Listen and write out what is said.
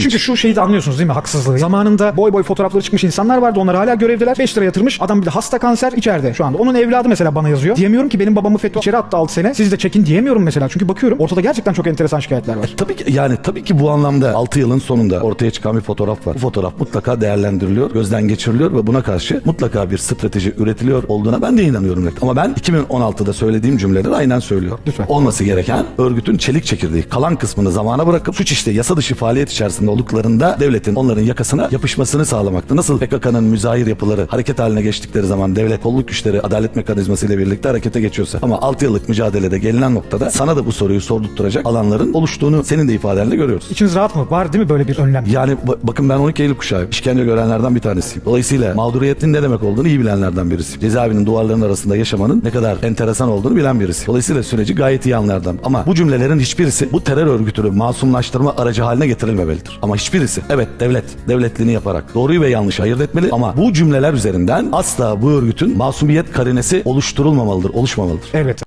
Çünkü şu şeyi de anlıyorsunuz değil mi haksızlığı. Zamanında boy boy fotoğrafları çıkmış insanlar vardı. Onlar hala görevdeler. 5 lira yatırmış. Adam bir de hasta kanser içeride şu anda. Onun evladı mesela bana yazıyor. Diyemiyorum ki benim babamı FETÖ içeri attı 6 sene. Siz de çekin diyemiyorum mesela. Çünkü bakıyorum ortada gerçekten çok enteresan şikayetler var. Tabii ki yani tabii ki bu anlamda 6 yılın sonunda ortaya çıkan bir fotoğraf var. Bu fotoğraf mutlaka değerlendiriliyor, gözden geçiriliyor ve buna karşı mutlaka bir strateji üretiliyor olduğuna ben de inanıyorum. Ama ben 2016'da söylediğim cümleleri aynen söylüyorum. Lütfen. Olması gereken örgütün çelik çekirdeği kalan kısmını zamana bırakıp suç işte yasa dışı faaliyet içerisinde olduklarında devletin onların yakasına yapışmasını sağlamaktı. Nasıl PKK'nın müzahir yapıları hareket haline geçtikleri zaman devlet kolluk güçleri adalet mekanizması ile birlikte harekete geçiyorsa ama 6 yıllık mücadelede gelinen noktada sana da bu soruyu sordurtturacak alanların oluştuğunu senin de ifadenle görüyoruz. İçiniz rahat mı? Var değil mi böyle bir önlem? Yani ba- bakın ben 12 Eylül kuşağıyım. İşkence görenlerden bir tanesiyim. Dolayısıyla mağduriyetin ne demek olduğunu iyi bilenlerden birisiyim. Cezaevinin duvarlarının arasında yaşamanın ne kadar enteresan olduğunu bilen birisiyim. Dolayısıyla süreci gayet iyi anlardım. Ama bu cümlelerin hiçbirisi bu terör örgütünü masumlaştırma aracı haline getirilmemelidir. Ama hiçbirisi evet devlet devletliğini yaparak doğruyu ve yanlışı ayırt etmeli ama bu cümleler üzerinden asla bu örgütün masumiyet karinesi oluşturulmamalıdır, oluşmamalıdır. Evet.